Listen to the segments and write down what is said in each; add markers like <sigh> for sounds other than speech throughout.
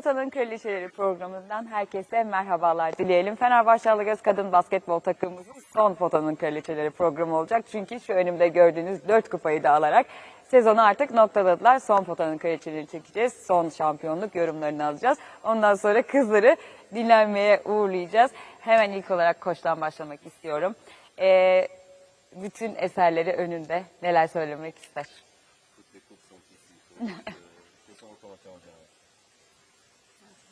Pota'nın Kraliçeleri programından herkese merhabalar dileyelim. Fenerbahçe Alıgöz Kadın Basketbol takımımızın son Pota'nın Kraliçeleri programı olacak. Çünkü şu önümde gördüğünüz 4 kupayı da alarak sezonu artık noktaladılar. Son Pota'nın Kraliçeleri çekeceğiz. Son şampiyonluk yorumlarını alacağız. Ondan sonra kızları dinlenmeye uğurlayacağız. Hemen ilk olarak koçtan başlamak istiyorum. Ee, bütün eserleri önünde neler söylemek ister? <laughs>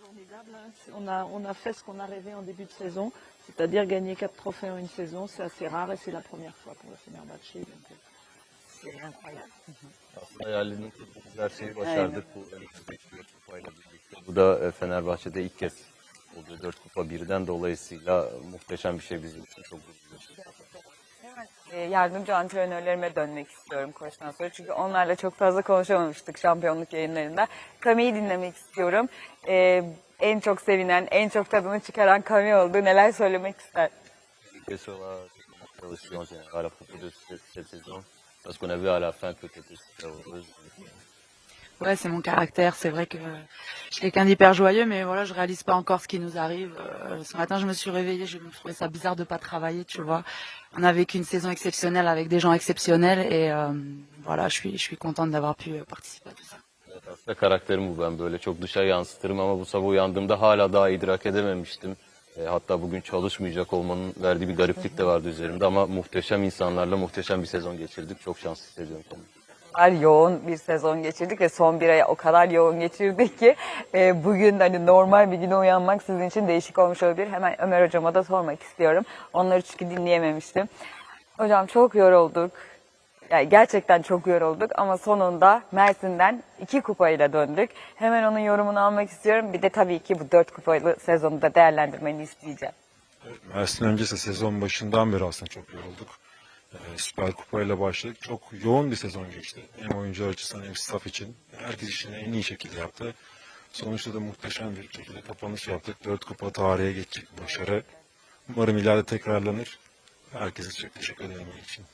formidable. hein. On a, on a fait ce qu'on a rêvé en début de saison, c'est-à-dire gagner quatre trophées en une saison. C'est assez rare et c'est la première fois pour le Fenerbahçe. Donc, euh. Aslında hayalinin kurduğumuz her şeyi başardık bu kupayla birlikte. Bu da e, Fenerbahçe'de ilk kez oluyor dört kupa birden dolayısıyla muhteşem bir şey bizim için çok gurur Ee, yardımcı antrenörlerime dönmek istiyorum koçtan sonra. Çünkü onlarla çok fazla konuşamamıştık şampiyonluk yayınlarında. Kami'yi dinlemek istiyorum. Ee, en çok sevinen, en çok tadını çıkaran Kami oldu. Neler söylemek ister? Et sur la relation générale à propos de cette, cette saison, parce qu'on a vu à la fin que tu étais super heureuse. Ouais, c'est mon caractère. C'est vrai que je suis quelqu'un d'hyper joyeux, mais voilà, je réalise pas encore ce qui nous arrive. Euh, ce matin, je me suis réveillée, je me trouvais ça bizarre de pas travailler, tu vois. On a vécu une saison exceptionnelle avec des gens exceptionnels et euh, voilà, je suis, je suis contente d'avoir pu participer à tout ça. Aslında karakterim bu ben böyle çok dışa yansıtırım ama bu sabah uyandığımda hala daha idrak edememiştim. E, hatta bugün çalışmayacak olmanın verdiği bir gariplik de vardı üzerimde ama muhteşem insanlarla muhteşem bir sezon geçirdik. Çok şanslı hissediyorum kendimi. Kadar yoğun bir sezon geçirdik ve son bir aya o kadar yoğun geçirdik ki e, bugün hani normal bir güne uyanmak sizin için değişik olmuş olabilir. Hemen Ömer hocama da sormak istiyorum. Onları çünkü dinleyememiştim. Hocam çok yorulduk. Yani gerçekten çok yorulduk ama sonunda Mersin'den iki kupayla döndük. Hemen onun yorumunu almak istiyorum. Bir de tabii ki bu dört kupalı sezonu da değerlendirmeni isteyeceğim. Mersin öncesi sezon başından beri aslında çok yorulduk. Ee, Süper Kupa ile başladık. Çok yoğun bir sezon geçti. Hem oyuncular açısından hem staff için. Herkes işini en iyi şekilde yaptı. Sonuçta da muhteşem bir şekilde kapanış yaptık. Dört kupa tarihe geçecek başarı. Umarım ileride tekrarlanır. Herkese çok teşekkür ederim için.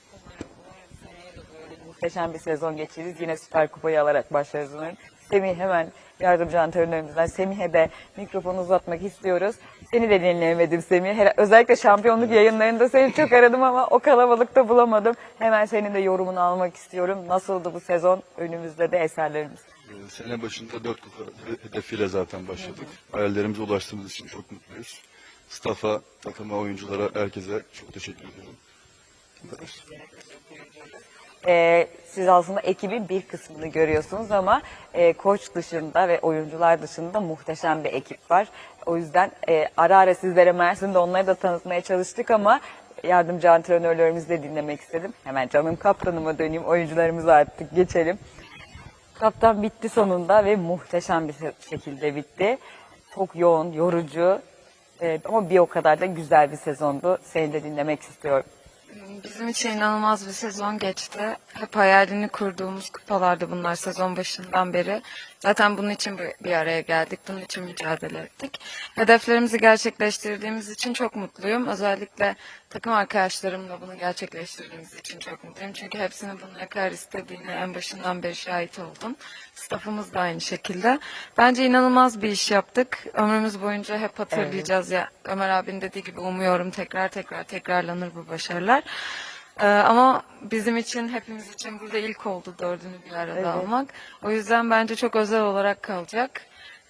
Muhteşem bir sezon geçiririz. Yine Süper Kupayı alarak başlarız umarım. Semih hemen yardımcı antrenörümüzden Semih'e de mikrofonu uzatmak istiyoruz. Seni de dinleyemedim Semih. Özellikle şampiyonluk yayınlarında seni çok aradım ama o kalabalıkta bulamadım. Hemen senin de yorumunu almak istiyorum. Nasıldı bu sezon? Önümüzde de eserlerimiz. Ee, Sene başında dört kupa hedefiyle zaten başladık. Hayallerimize ulaştığımız için çok mutluyuz. Staff'a, takıma, oyunculara, herkese çok teşekkür ediyorum. Bu kadar. Ee, siz aslında ekibin bir kısmını görüyorsunuz ama e, koç dışında ve oyuncular dışında muhteşem bir ekip var. O yüzden e, ara ara sizlere Mersin'de onları da tanıtmaya çalıştık ama yardımcı antrenörlerimizi de dinlemek istedim. Hemen canım kaptanıma döneyim, oyuncularımıza artık geçelim. Kaptan bitti sonunda ve muhteşem bir şekilde bitti. Çok yoğun, yorucu e, ama bir o kadar da güzel bir sezondu. Seni de dinlemek istiyorum. Bizim için inanılmaz bir sezon geçti. Hep hayalini kurduğumuz kupalardı bunlar sezon başından beri. Zaten bunun için bir- araya geldik, bunun için mücadele ettik. Hedeflerimizi gerçekleştirdiğimiz için çok mutluyum. Özellikle takım arkadaşlarımla bunu gerçekleştirdiğimiz için çok mutluyum. Çünkü hepsinin bunu ne kadar istediğini en başından beri şahit oldum. Staffımız da aynı şekilde. Bence inanılmaz bir iş yaptık. Ömrümüz boyunca hep hatırlayacağız ya. Ömer abinin dediği gibi umuyorum tekrar tekrar tekrarlanır bu başarılar. Ee, ama bizim için, hepimiz için burada ilk oldu dördünü bir arada Evet. almak. O yüzden bence çok özel olarak kalacak.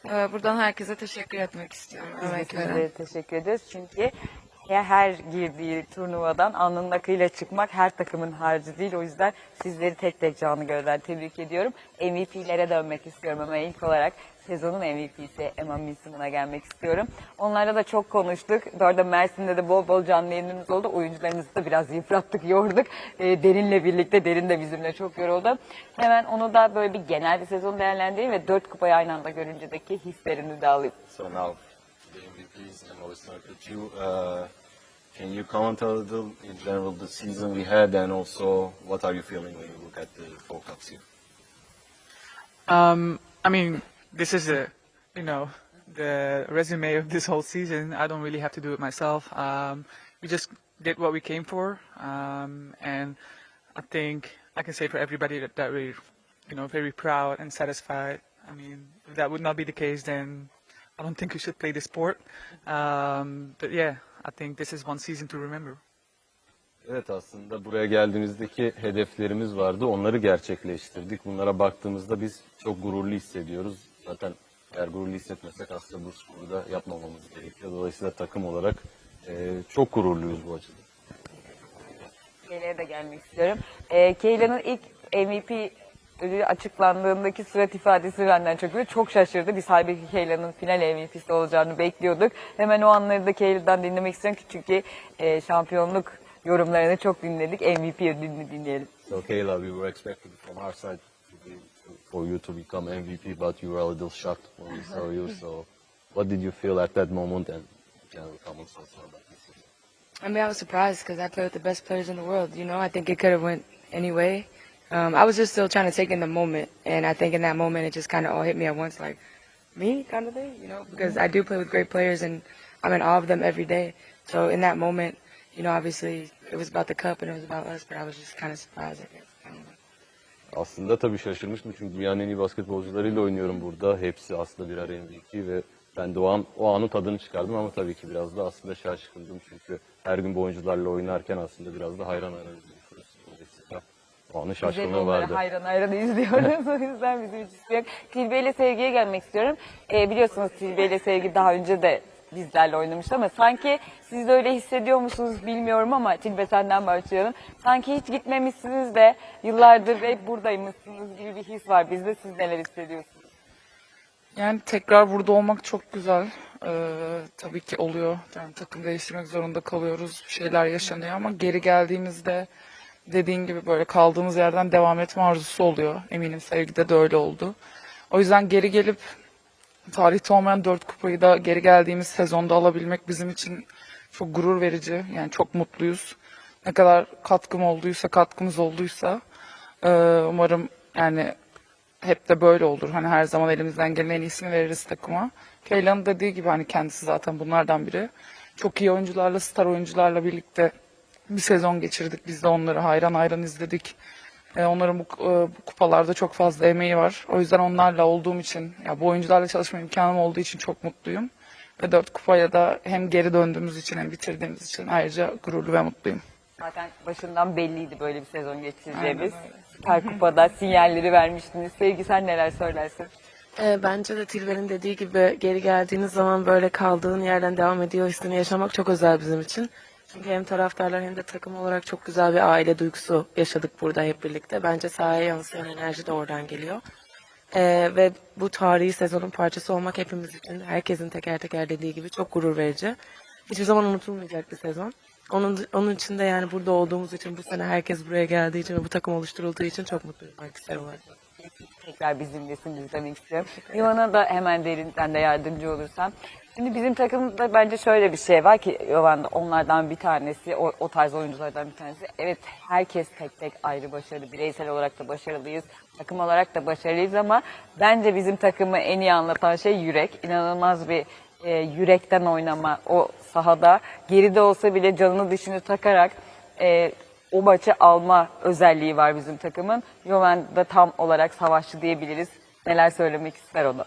Ee, buradan herkese teşekkür etmek istiyorum. Biz de sizlere teşekkür ederiz. Çünkü her girdiği turnuvadan alnının akıyla çıkmak her takımın harcı değil. O yüzden sizleri tek tek canı gönülden tebrik ediyorum. MVP'lere dönmek istiyorum ama ilk olarak sezonun MVP'si Emma Milson'a gelmek istiyorum. Onlarla da çok konuştuk. Bu Mersin'de de bol bol canlı yayınımız oldu. Oyuncularımızı da biraz yıprattık, yorduk. E, Derin'le birlikte, Derin de bizimle çok yoruldu. Hemen onu da böyle bir genel bir sezon değerlendireyim ve dört kupayı aynı anda görüncedeki hislerini de alayım. So now MVPs and always start with you. Uh, can you comment a little in general the season we had and also what are you feeling when you look at the four cups here? Um, I mean, this is a, you know, the resume of this whole season. I don't really have to do it myself. Um, we just did what we came for, um, and I think I can say for everybody that, that we're, you know, very proud and satisfied. I mean, if that would not be the case, then I don't think we should play the sport. Um, but yeah, I think this is one season to remember. Evet aslında buraya geldiğimizdeki hedeflerimiz vardı. Onları gerçekleştirdik. Bunlara baktığımızda biz çok gururlu hissediyoruz. Zaten eğer gururlu hissetmesek aslında bu sporu da yapmamamız gerekiyor. Dolayısıyla takım olarak e, çok gururluyuz bu açıdan. Keyla'ya da gelmek istiyorum. Ee, Keyla'nın ilk MVP açıklandığındaki surat ifadesi benden çok iyi. Çok şaşırdı. Biz halbuki Keyla'nın final MVP'si olacağını bekliyorduk. Hemen o anları da Keyla'dan dinlemek istiyorum ki çünkü e, şampiyonluk yorumlarını çok dinledik. MVP ödülünü dinleyelim. So Kayla, we were expecting from our side to be, for you to become MVP, but you were a little shocked when we saw you. So what did you feel at that moment and general comments also about this? I mean, I was surprised because I play with the best players in the world. You know, I think it could have went any way. Um, I was just still trying to take in the moment, and I think in that moment it just kind of all hit me at once, like me kind of thing. You know, because I do play with great players, and I'm in awe of them every day. So in that moment, you know, obviously it was about the cup and it was about us, but I was just kind of surprised. I guess. I don't know. Aslında tabii şaşırmıştım çünkü dünyanın en iyi basketbolcularıyla oynuyorum burada. Hepsi aslında birer MVP ve ben de o, an, o anın tadını çıkardım ama tabii ki biraz da aslında şaşkındım çünkü her gün bu oyuncularla oynarken aslında biraz da hayran hayran o anın Biz de şaşkınlığı vardı. hayran hayran izliyoruz. <laughs> o yüzden bizim için yok. Tilbe ile Sevgi'ye gelmek istiyorum. Ee, biliyorsunuz Tilbe ile Sevgi daha önce de bizlerle oynamıştı ama sanki siz de öyle hissediyor musunuz bilmiyorum ama Tilbe senden başlayalım. Sanki hiç gitmemişsiniz de yıllardır hep buradaymışsınız gibi bir his var bizde. Siz neler hissediyorsunuz? Yani tekrar burada olmak çok güzel. Ee, tabii ki oluyor. Yani takım değiştirmek zorunda kalıyoruz. Bir şeyler yaşanıyor ama geri geldiğimizde dediğin gibi böyle kaldığımız yerden devam etme arzusu oluyor. Eminim sevgide de öyle oldu. O yüzden geri gelip tarihte olmayan dört kupayı da geri geldiğimiz sezonda alabilmek bizim için çok gurur verici. Yani çok mutluyuz. Ne kadar katkım olduysa, katkımız olduysa e, umarım yani hep de böyle olur. Hani her zaman elimizden gelen en iyisini veririz takıma. Keyla'nın dediği gibi hani kendisi zaten bunlardan biri. Çok iyi oyuncularla, star oyuncularla birlikte bir sezon geçirdik. Biz de onları hayran hayran izledik. E, onların bu, e, bu kupalarda çok fazla emeği var. O yüzden onlarla olduğum için, ya bu oyuncularla çalışma imkanım olduğu için çok mutluyum. Ve dört kupaya da hem geri döndüğümüz için hem bitirdiğimiz için ayrıca gururlu ve mutluyum. Zaten başından belliydi böyle bir sezon geçireceğimiz. Süper Kupa'da sinyalleri vermiştiniz. Sevgi sen neler söylersin? Ee, bence de Tilbe'nin dediği gibi geri geldiğiniz zaman böyle kaldığın yerden devam ediyor hissini yaşamak çok özel bizim için. Çünkü hem taraftarlar hem de takım olarak çok güzel bir aile duygusu yaşadık burada hep birlikte. Bence sahaya yansıyan enerji de oradan geliyor. Ee, ve bu tarihi sezonun parçası olmak hepimiz için herkesin teker teker dediği gibi çok gurur verici. Hiçbir zaman unutulmayacak bir sezon. Onun, onun için de yani burada olduğumuz için bu sene herkes buraya geldiği için ve bu takım oluşturulduğu için çok mutluyum kişisel olarak. tekrar bizimlesiniz demek istiyorum. Yovan'a da hemen derinden de yardımcı olursam. Şimdi bizim takımda bence şöyle bir şey var ki Yovan da onlardan bir tanesi, o, o tarz oyunculardan bir tanesi. Evet herkes tek tek ayrı başarılı, bireysel olarak da başarılıyız, takım olarak da başarılıyız ama bence bizim takımı en iyi anlatan şey yürek. İnanılmaz bir e, yürekten oynama o sahada. Geride olsa bile canını dişini takarak e, o maçı alma özelliği var bizim takımın. Yovan da tam olarak savaşçı diyebiliriz. Neler söylemek ister o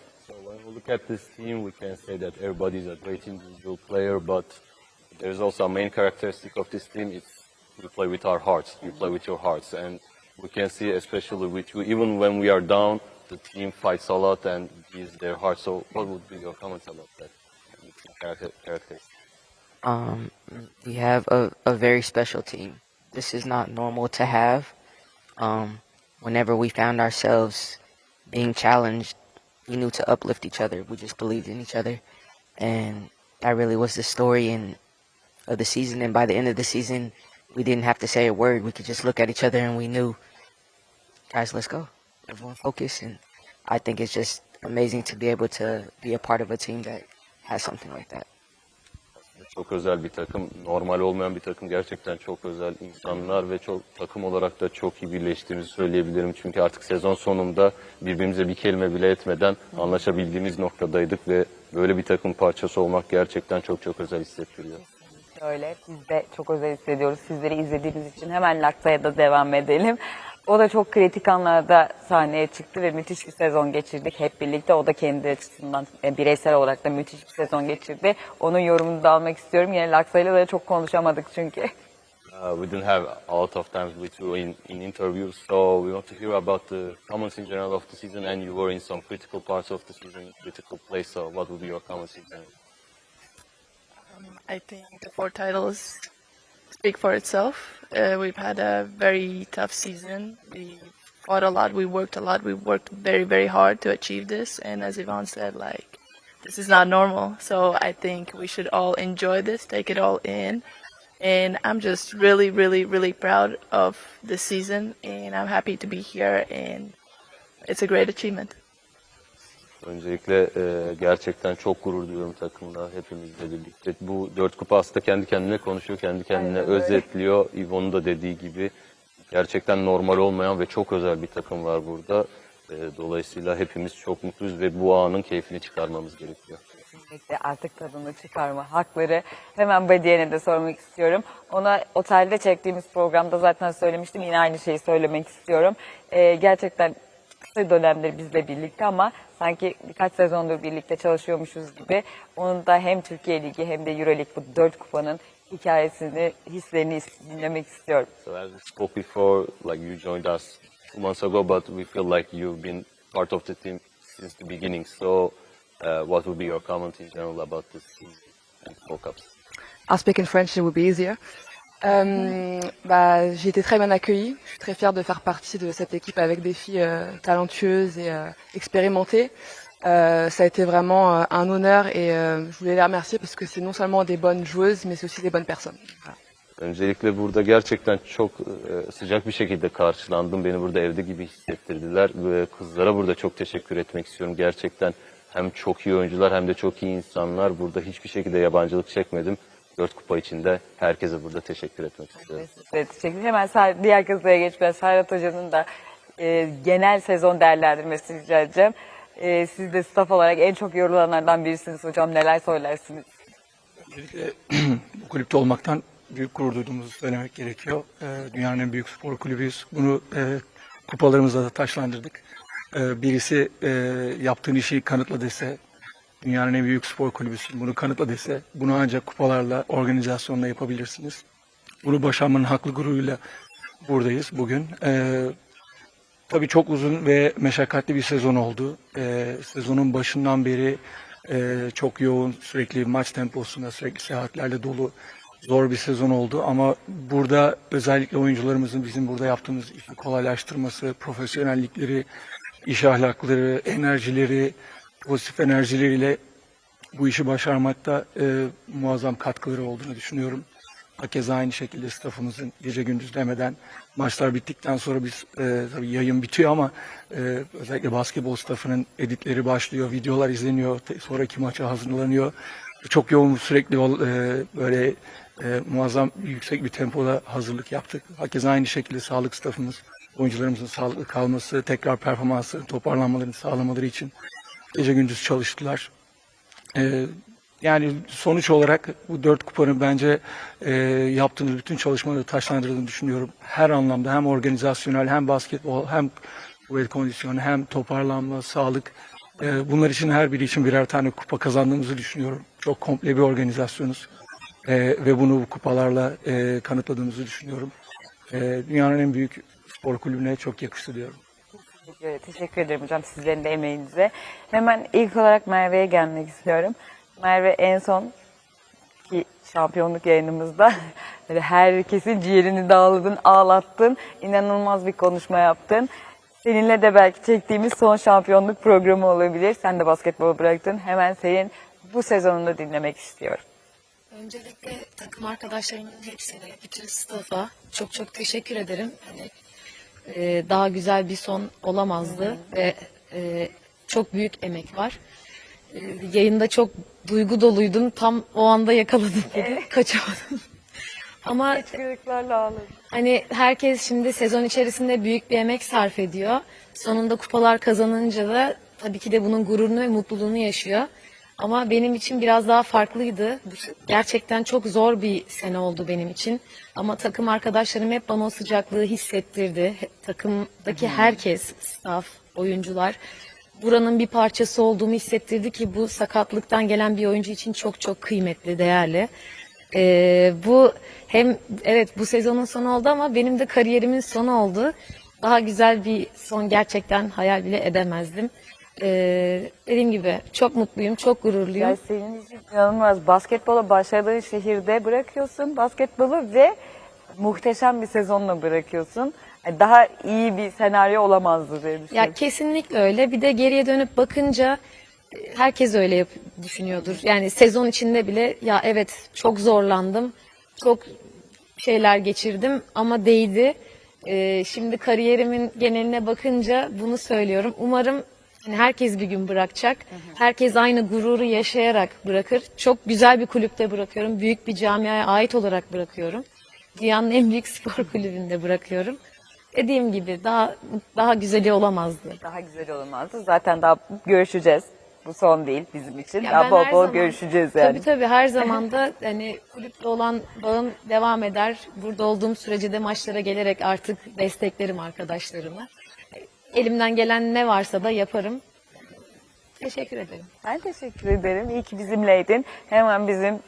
look at this team, we can say that everybody is a great individual player, but there's also a main characteristic of this team. It's you play with our hearts. You play with your hearts, and we can see, especially with you, even when we are down, the team fights a lot and gives their heart. So, what would be your comments about that? Character. Um, we have a, a very special team. This is not normal to have. Um, whenever we found ourselves being challenged, we knew to uplift each other. We just believed in each other, and that really was the story in of the season. And by the end of the season, we didn't have to say a word. We could just look at each other, and we knew, guys, let's go. Everyone focus, and I think it's just amazing to be able to be a part of a team that has something like that. Çok özel bir takım, normal olmayan bir takım. Gerçekten çok özel insanlar ve çok takım olarak da çok iyi birleştiğimizi söyleyebilirim. Çünkü artık sezon sonunda birbirimize bir kelime bile etmeden anlaşabildiğimiz noktadaydık ve böyle bir takım parçası olmak gerçekten çok çok özel hissettiriyor. Öyle. Biz de çok özel hissediyoruz. Sizleri izlediğiniz için hemen Lakta'ya da devam edelim. O da çok kritik anlarda sahneye çıktı ve müthiş bir sezon geçirdik hep birlikte. O da kendi açısından e, bireysel olarak da müthiş bir sezon geçirdi. Onun yorumunu da almak istiyorum. Yine Laksa'yla da çok konuşamadık çünkü. <laughs> Uh, we didn't have a lot of times with you in, in interviews, so we want to hear about the comments in general of the season. And you were in some critical parts of the season, critical place. So, what would be your comments in general? I think the four titles speak for itself. Uh, we've had a very tough season. We fought a lot. We worked a lot. We worked very, very hard to achieve this. And as Yvonne said, like, this is not normal. So I think we should all enjoy this, take it all in. And I'm just really, really, really proud of this season. And I'm happy to be here. And it's a great achievement. Öncelikle e, gerçekten çok gurur duyuyorum takımla hepimizle birlikte. Bu dört kupa aslında kendi kendine konuşuyor, kendi kendine Aynen öyle. özetliyor. Yvonne'un da dediği gibi gerçekten normal olmayan ve çok özel bir takım var burada. E, dolayısıyla hepimiz çok mutluyuz ve bu anın keyfini çıkarmamız gerekiyor. Kesinlikle artık tadını çıkarma hakları. Hemen Badiye'ne de sormak istiyorum. Ona otelde çektiğimiz programda zaten söylemiştim. Yine aynı şeyi söylemek istiyorum. Ee, gerçekten kısa dönemdir bizle birlikte ama sanki birkaç sezondur birlikte çalışıyormuşuz gibi. Onun da hem Türkiye Ligi hem de Euro Lig bu dört kupanın hikayesini, hislerini dinlemek istiyorum. So as we spoke before, like you joined us two months ago, but we feel like you've been part of the team since the beginning. So uh, what would be your comment in general about this season and World Cups? I'll speak in French, it will be easier. Euh, bah, j'ai été très bien accueillie. Je suis très fière de faire partie de cette équipe avec des filles euh, talentueuses et euh, expérimentées. Euh, ça a été vraiment euh, un honneur et euh, je voulais les remercier parce que c'est non seulement des bonnes joueuses, mais c'est aussi des bonnes personnes. Voilà. Öncelikle burada gerçekten çok e, sıcak bir şekilde karşılandım. Beni burada evde gibi hissettirdiler. Kızlara burada çok teşekkür etmek istiyorum. Gerçekten hem çok iyi oyuncular hem de çok iyi insanlar. Burada hiçbir şekilde yabancılık çekmedim. Dört kupa içinde herkese burada teşekkür etmek istiyorum. Evet, teşekkür ederim. Hemen diğer kızlara geçmeden Serhat Hoca'nın da e, genel sezon değerlendirmesini rica edeceğim. E, siz de staff olarak en çok yorulanlardan birisiniz hocam. Neler söylersiniz? Öncelikle <clears throat> bu kulüpte olmaktan büyük gurur duyduğumuzu söylemek gerekiyor. Ee, dünyanın en büyük spor kulübüyüz. Bunu e, kupalarımızla da taşlandırdık. Ee, birisi e, yaptığın işi kanıtla dese, dünyanın en büyük spor kulübüsün bunu kanıtla dese, bunu ancak kupalarla, organizasyonla yapabilirsiniz. Bunu başarmanın haklı gururuyla buradayız bugün. Ee, Tabii çok uzun ve meşakkatli bir sezon oldu. Ee, sezonun başından beri e, çok yoğun, sürekli maç temposunda, sürekli seyahatlerle dolu zor bir sezon oldu. Ama burada özellikle oyuncularımızın bizim burada yaptığımız işi kolaylaştırması, profesyonellikleri, iş ahlakları, enerjileri, pozitif enerjileriyle bu işi başarmakta e, muazzam katkıları olduğunu düşünüyorum. Hakeza aynı şekilde staffımızın gece gündüz demeden maçlar bittikten sonra biz e, tabii yayın bitiyor ama e, özellikle basketbol staffının editleri başlıyor, videolar izleniyor, sonraki maça hazırlanıyor. Çok yoğun sürekli e, böyle e, muazzam yüksek bir tempoda hazırlık yaptık. Hakeza aynı şekilde sağlık staffımız, oyuncularımızın sağlıklı kalması, tekrar performansı, toparlanmalarını sağlamaları için gece gündüz çalıştılar. Ee, yani sonuç olarak bu dört kupanın bence e, yaptığımız bütün çalışmaları taşlandırdığını düşünüyorum. Her anlamda hem organizasyonel hem basketbol hem kuvvet kondisyonu hem toparlanma, sağlık. E, bunlar için her biri için birer tane kupa kazandığımızı düşünüyorum. Çok komple bir organizasyonuz. E, ve bunu bu kupalarla e, kanıtladığımızı düşünüyorum. E, dünyanın en büyük spor kulübüne çok yakıştı diyorum. Evet, teşekkür ederim hocam sizlerin de emeğinize. Hemen ilk olarak Merve'ye gelmek istiyorum. Merve en son ki şampiyonluk yayınımızda <laughs> herkesin ciğerini dağıldın, ağlattın. İnanılmaz bir konuşma yaptın. Seninle de belki çektiğimiz son şampiyonluk programı olabilir. Sen de basketbolu bıraktın. Hemen senin bu sezonunu dinlemek istiyorum. Öncelikle takım arkadaşlarımın hepsine, bütün staff'a çok çok teşekkür ederim. Hani, e, daha güzel bir son olamazdı ve e, çok büyük emek var. E, yayında çok duygu doluydum. Tam o anda yakaladım <laughs> beni. Kaçamadım. Ama Hıçkırıklarla ağladım. Hani herkes şimdi sezon içerisinde büyük bir emek sarf ediyor. Sonunda kupalar kazanınca da tabii ki de bunun gururunu ve mutluluğunu yaşıyor. Ama benim için biraz daha farklıydı. Gerçekten çok zor bir sene oldu benim için. Ama takım arkadaşlarım hep bana o sıcaklığı hissettirdi. Takımdaki herkes, staff, oyuncular buranın bir parçası olduğumu hissettirdi ki bu sakatlıktan gelen bir oyuncu için çok çok kıymetli, değerli. Ee, bu hem evet bu sezonun sonu oldu ama benim de kariyerimin sonu oldu. Daha güzel bir son gerçekten hayal bile edemezdim. Ee, dediğim gibi çok mutluyum, çok gururluyum. Ya senin için inanılmaz. Basketbola başladığın şehirde bırakıyorsun basketbolu ve muhteşem bir sezonla bırakıyorsun. Yani Daha iyi bir senaryo olamazdı diye düşünüyorum. Ya kesinlikle öyle. Bir de geriye dönüp bakınca e, herkes öyle yap- düşünüyordur. Yani sezon içinde bile ya evet çok zorlandım. Çok şeyler geçirdim ama değdi. Ee, şimdi kariyerimin geneline bakınca bunu söylüyorum. Umarım hani herkes bir gün bırakacak. Herkes aynı gururu yaşayarak bırakır. Çok güzel bir kulüpte bırakıyorum. Büyük bir camiaya ait olarak bırakıyorum. Dünyanın en büyük spor kulübünde bırakıyorum. Dediğim gibi daha daha güzeli olamazdı. Daha güzel olamazdı. Zaten daha görüşeceğiz. Bu son değil bizim için. Ya daha ben bol her bol zaman- görüşeceğiz yani. Tabii tabii her <laughs> zaman da hani kulüple olan bağım devam eder. Burada olduğum sürece de maçlara gelerek artık desteklerim arkadaşlarımı. Elimden gelen ne varsa da yaparım. Teşekkür ederim. Ben teşekkür ederim. İyi ki bizimleydin. Hemen bizim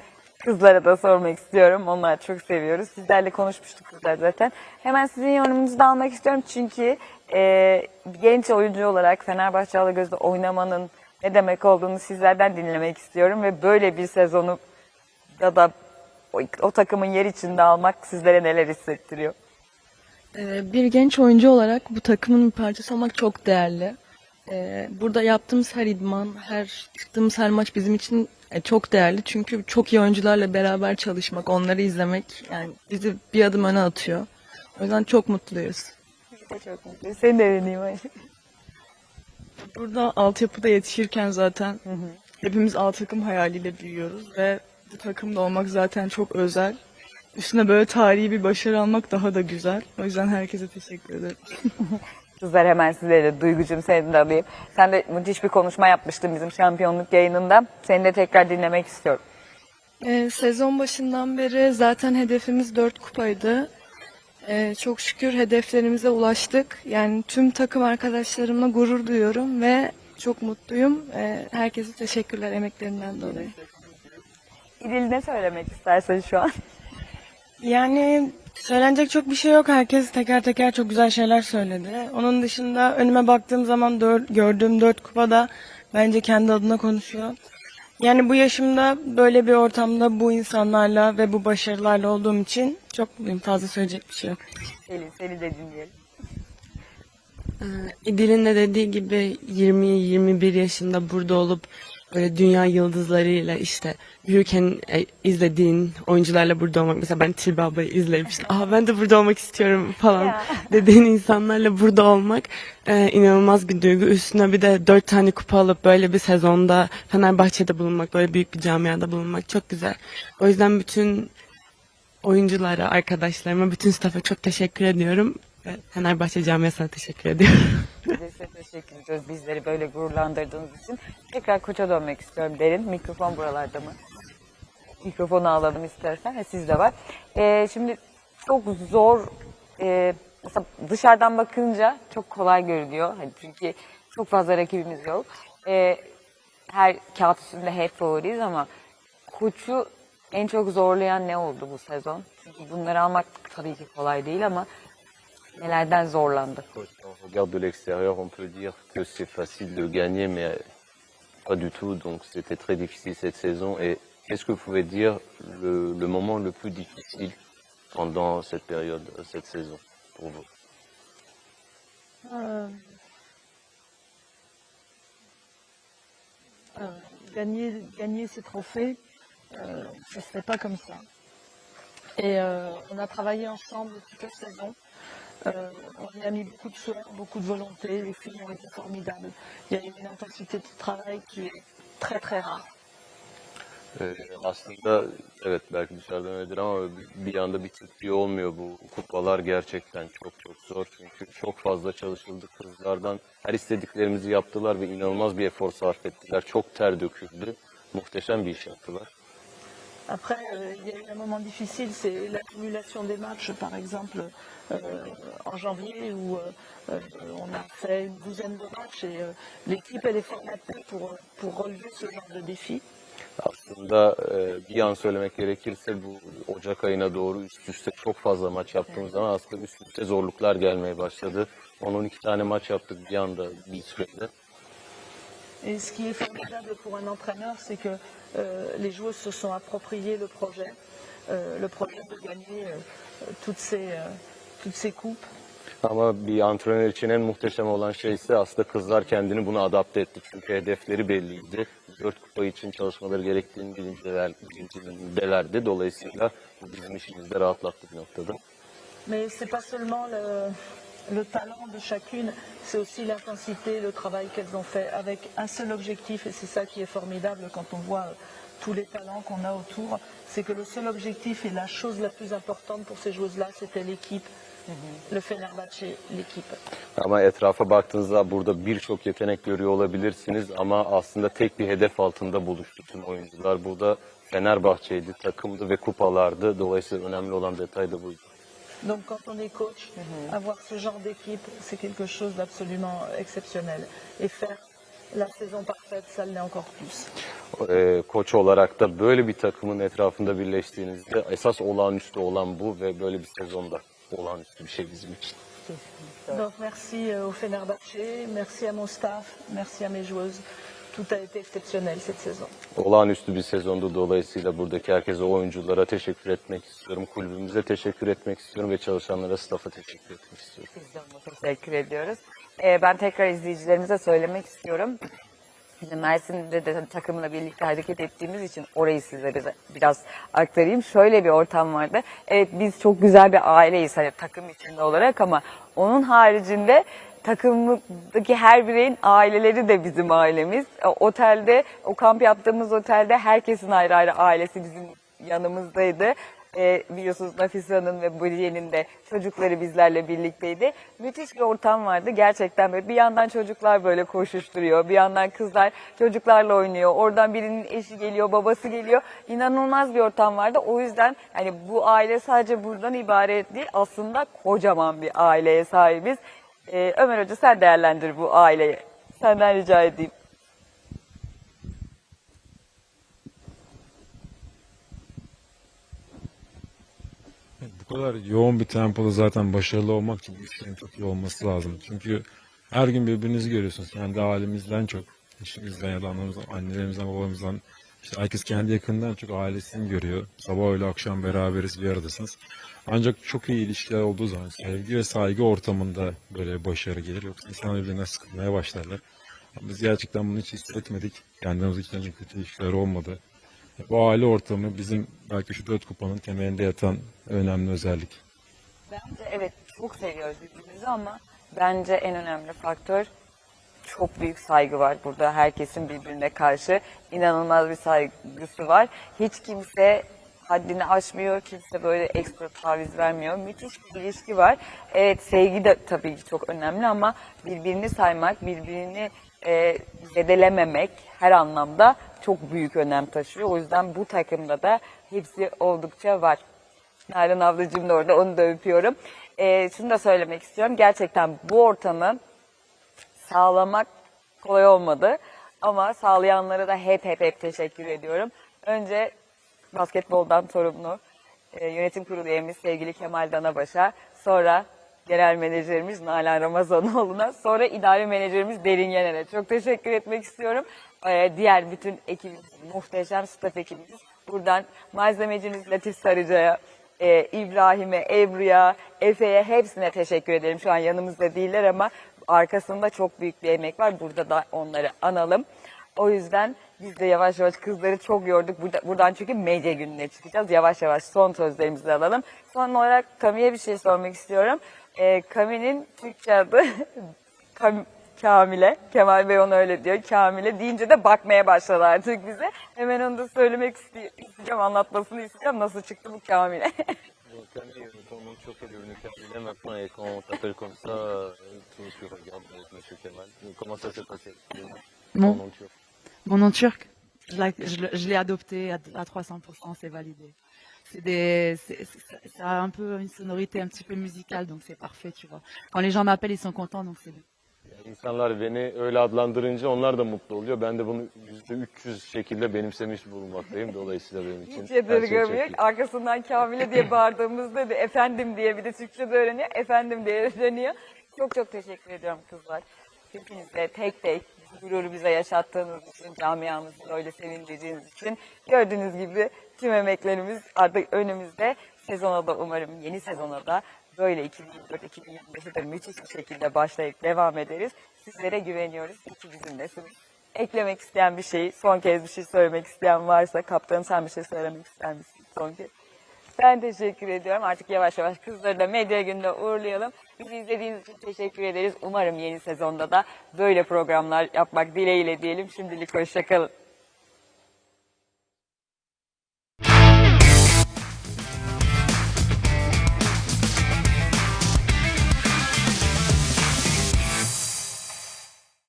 kızlara da sormak istiyorum. Onlar çok seviyoruz. Sizlerle konuşmuştuk kızlar zaten. Hemen sizin yorumunuzu da almak istiyorum. Çünkü e, genç oyuncu olarak Fenerbahçe Alagöz'de oynamanın ne demek olduğunu sizlerden dinlemek istiyorum. Ve böyle bir sezonu ya da o, o takımın yer içinde almak sizlere neler hissettiriyor? Ee, Bir genç oyuncu olarak bu takımın bir parçası olmak çok değerli. Ee, Burada yaptığımız her idman, her çıktığımız her maç bizim için e, çok değerli. Çünkü çok iyi oyuncularla beraber çalışmak, onları izlemek yani bizi bir adım öne atıyor. O yüzden çok mutluyuz. Çok mutluyum. Seni de Ayşe. Burada altyapıda yetişirken zaten hepimiz A takım hayaliyle büyüyoruz ve bu takımda olmak zaten çok özel. Üstüne böyle tarihi bir başarı almak daha da güzel. O yüzden herkese teşekkür ederim. <laughs> Kızlar hemen sizlere de Duygucuğum seni de alayım. Sen de müthiş bir konuşma yapmıştın bizim şampiyonluk yayınında. Seni de tekrar dinlemek istiyorum. Ee, sezon başından beri zaten hedefimiz 4 kupaydı. Ee, çok şükür hedeflerimize ulaştık. Yani tüm takım arkadaşlarımla gurur duyuyorum ve çok mutluyum. Ee, herkese teşekkürler emeklerinden dolayı. İdil ne söylemek istersen şu an? Yani söylenecek çok bir şey yok. Herkes teker teker çok güzel şeyler söyledi. Onun dışında önüme baktığım zaman dör- gördüğüm dört kupa da bence kendi adına konuşuyor. Yani bu yaşımda böyle bir ortamda bu insanlarla ve bu başarılarla olduğum için çok mutluyum. Fazla söyleyecek bir şey yok. Selin seni de dinleyelim. Ee, İdil'in de dediği gibi 20-21 yaşında burada olup böyle dünya yıldızlarıyla işte büyürken e, izlediğin oyuncularla burada olmak. Mesela ben Tilbe ablayı izleyip işte Aa, ben de burada olmak istiyorum falan Ya. <laughs> dediğin insanlarla burada olmak e, inanılmaz bir duygu. Üstüne bir de dört tane kupa alıp böyle bir sezonda Fenerbahçe'de bulunmak, böyle büyük bir camiada bulunmak çok güzel. O yüzden bütün oyunculara, arkadaşlarıma, bütün staff'a çok teşekkür ediyorum. Ve Fenerbahçe camiasına teşekkür ediyorum. Size teşekkür ediyoruz bizleri böyle gururlandırdığınız için. Tekrar koça dönmek istiyorum Derin. Mikrofon buralarda mı? Mikrofonu alalım istersen. Ha, sizde var. Ee, şimdi çok zor, e, mesela dışarıdan bakınca çok kolay görünüyor. Hani çünkü çok fazla rakibimiz yok. Ee, her kağıt üstünde hep favoriyiz ama koçu en çok zorlayan ne oldu bu sezon? Çünkü bunları almak tabii ki kolay değil ama nelerden zorlandı? Quand on regarde de l'extérieur, on peut dire que c'est facile de gagner, mais pas du tout. Donc c'était très difficile cette saison. Et qu'est-ce que vous pouvez dire le, le moment le plus difficile pendant cette période, euh, cette saison pour vous? Euh, euh, gagner, gagner ces trophées, euh, ce serait pas comme ça. Et euh, on a travaillé ensemble toute la saison. Euh, on y a mis beaucoup de choses, beaucoup de volonté. Les filles ont été formidables. Il y a une intensité de travail qui est très très rare. Ee, aslında evet belki dışarıdan öyledir ama bir anda bitip bir olmuyor bu kupalar gerçekten çok çok zor çünkü çok fazla çalışıldı kızlardan her istediklerimizi yaptılar ve inanılmaz bir efor sarf ettiler çok ter döküldü muhteşem bir iş yaptılar. Après, euh, il y a eu un moment difficile, c'est l'accumulation des matchs, par exemple, euh, en janvier, où euh, euh, on a fait une douzaine de matchs et euh, l'équipe, elle est formatée pour, pour relever ce genre de défi. Aslında bir an söylemek gerekirse bu Ocak ayına doğru üst üste çok fazla maç yaptığımız zaman aslında üst üste zorluklar gelmeye başladı. 10-12 tane maç yaptık bir anda bir sürede. Et ce qui est formidable pour un entraîneur, c'est que euh, les joueuses se sont appropriées le projet, euh, le projet de gagner euh, toutes, ces, euh, toutes ces coupes. Ama bir antrenör için en muhteşem olan şey ise aslında kızlar kendini buna adapte etti. Çünkü hedefleri belliydi. Dört kupa için çalışmaları gerektiğini bilincindeler, bilincindelerdi. Dolayısıyla bizim işimizi de rahatlattı bir noktada. Mais c'est pas seulement le, le talent de chacune, c'est aussi l'intensité, le travail qu'elles ont fait avec un seul objectif, et c'est ça qui est formidable quand on voit euh, tous les talents qu'on a autour, c'est que le seul objectif et la chose la plus importante pour ces joueuses-là, c'était l'équipe, le Fenerbahçe, l'équipe. Ama etrafa baktığınızda burada birçok yetenek görüyor olabilirsiniz ama aslında tek bir hedef altında buluştu tüm oyuncular. Burada Fenerbahçe'ydi, takımdı ve kupalardı. Dolayısıyla önemli olan detay da buydu. Donc quand on est coach, avoir ce genre d'équipe, c'est quelque chose d'absolument exceptionnel. Et faire la saison parfaite, ça l'est encore plus. Ee, koç olarak da böyle bir takımın etrafında birleştiğinizde esas olağanüstü olan bu ve böyle bir sezonda olağanüstü bir şey bizim için. Donc merci euh, au Fenerbahçe, merci à mon staff, merci à mes joueuses. Tout a été exceptionnel cette saison. Olağanüstü bir sezondu dolayısıyla buradaki herkese, oyunculara teşekkür etmek istiyorum. Kulübümüze teşekkür etmek istiyorum ve çalışanlara, staff'a teşekkür etmek istiyorum. Biz de ona teşekkür ediyoruz. Ee, ben tekrar izleyicilerimize söylemek istiyorum. Şimdi Mersin'de de takımla birlikte hareket ettiğimiz için orayı size biraz aktarayım. Şöyle bir ortam vardı. Evet biz çok güzel bir aileyiz hani takım içinde olarak ama onun haricinde takımdaki her bireyin aileleri de bizim ailemiz. Otelde, o kamp yaptığımız otelde herkesin ayrı ayrı ailesi bizim yanımızdaydı. E, biliyorsunuz Nafisa'nın ve Brienne'in de çocukları bizlerle birlikteydi. Müthiş bir ortam vardı gerçekten böyle bir yandan çocuklar böyle koşuşturuyor, bir yandan kızlar çocuklarla oynuyor. Oradan birinin eşi geliyor, babası geliyor. İnanılmaz bir ortam vardı. O yüzden hani bu aile sadece buradan ibaret değil aslında kocaman bir aileye sahibiz. E, Ömer Hoca sen değerlendir bu aileyi. Senden rica edeyim. Bu kadar yoğun bir tempoda zaten başarılı olmak için işlerin çok iyi olması lazım. Çünkü her gün birbirinizi görüyorsunuz. Kendi ailemizden çok, eşimizden ya da annelerimizden, babamızdan. İşte herkes kendi yakından çok ailesini görüyor. Sabah öyle akşam beraberiz bir aradasınız. Ancak çok iyi ilişkiler olduğu zaman sevgi ve saygı ortamında böyle başarı gelir. Yoksa insanlar birbirine sıkılmaya başlarlar. Biz gerçekten bunu hiç hissetmedik. Kendimiz için hiç kötü ilişkiler olmadı. Bu aile ortamı bizim belki şu dört kupanın temelinde yatan önemli özellik. Bence evet çok seviyoruz birbirimizi ama bence en önemli faktör çok büyük saygı var burada herkesin birbirine karşı inanılmaz bir saygısı var. Hiç kimse haddini aşmıyor, kimse böyle ekstra taviz vermiyor. Müthiş bir ilişki var. Evet sevgi de tabii ki çok önemli ama birbirini saymak, birbirini e, zedelememek her anlamda çok büyük önem taşıyor. O yüzden bu takımda da hepsi oldukça var. Nalan ablacığım da orada onu da öpüyorum. Ee, şunu da söylemek istiyorum. Gerçekten bu ortamı sağlamak kolay olmadı. Ama sağlayanlara da hep hep hep teşekkür ediyorum. Önce basketboldan sorumlu e, yönetim kurulu üyemiz sevgili Kemal Danabaş'a, sonra genel menajerimiz Nalan Ramazanoğlu'na, sonra idari menajerimiz Derin Yener'e çok teşekkür etmek istiyorum. Ee, diğer bütün ekibimiz, muhteşem staff ekibimiz. Buradan malzemecimiz Latif Sarıca'ya, e, İbrahim'e, Ebru'ya, Efe'ye hepsine teşekkür ederim. Şu an yanımızda değiller ama arkasında çok büyük bir emek var. Burada da onları analım. O yüzden biz de yavaş yavaş kızları çok yorduk. Burada, buradan çünkü medya gününe çıkacağız. Yavaş yavaş son sözlerimizi alalım. Son olarak Kami'ye bir şey sormak istiyorum. Ee, Kami'nin Türkçe adı <laughs> Kam- Kamile. Kemal Bey onu öyle diyor. Kamile deyince de bakmaya başladı artık bize. Hemen onu da söylemek isteyeceğim, anlatmasını isteyeceğim. Nasıl çıktı bu Kamile? <laughs> Ton nom çok ediyor. Camille, maintenant, et quand on t'appelle comme ça, euh, tu, tu regardes avec Monsieur Kemal. Comment ça s'est passé? Mon, nom turc. mon nom turc je l'ai- adopté à, à 300%, c'est validé. C'est des, ça a un peu une sonorité un petit peu musicale, donc c'est parfait, tu vois. Quand les gens m'appellent, ils sont contents, donc c'est bien. İnsanlar beni öyle adlandırınca onlar da mutlu oluyor. Ben de bunu yüzde 300 şekilde benimsemiş bulunmaktayım. Dolayısıyla benim için Hiç şey yadırgamıyor. iyi. Arkasından Kamil'e diye bağırdığımızda bir efendim diye bir de Türkçe de öğreniyor. Efendim diye dönüyor. Çok çok teşekkür ediyorum kızlar. Hepinize tek tek gururu bize yaşattığınız için, camiamızı böyle sevindirdiğiniz için. Gördüğünüz gibi tüm emeklerimiz artık önümüzde. Sezona da umarım yeni sezona da böyle 2024-2025'e de müthiş bir şekilde başlayıp devam ederiz. Sizlere güveniyoruz. İyi ki bizimlesiniz. Eklemek isteyen bir şey, son kez bir şey söylemek isteyen varsa kaptanım sen bir şey söylemek ister misin son kez? Ben teşekkür ediyorum. Artık yavaş yavaş kızları da medya gününe uğurlayalım. Bizi izlediğiniz için teşekkür ederiz. Umarım yeni sezonda da böyle programlar yapmak dileğiyle diyelim. Şimdilik hoşçakalın.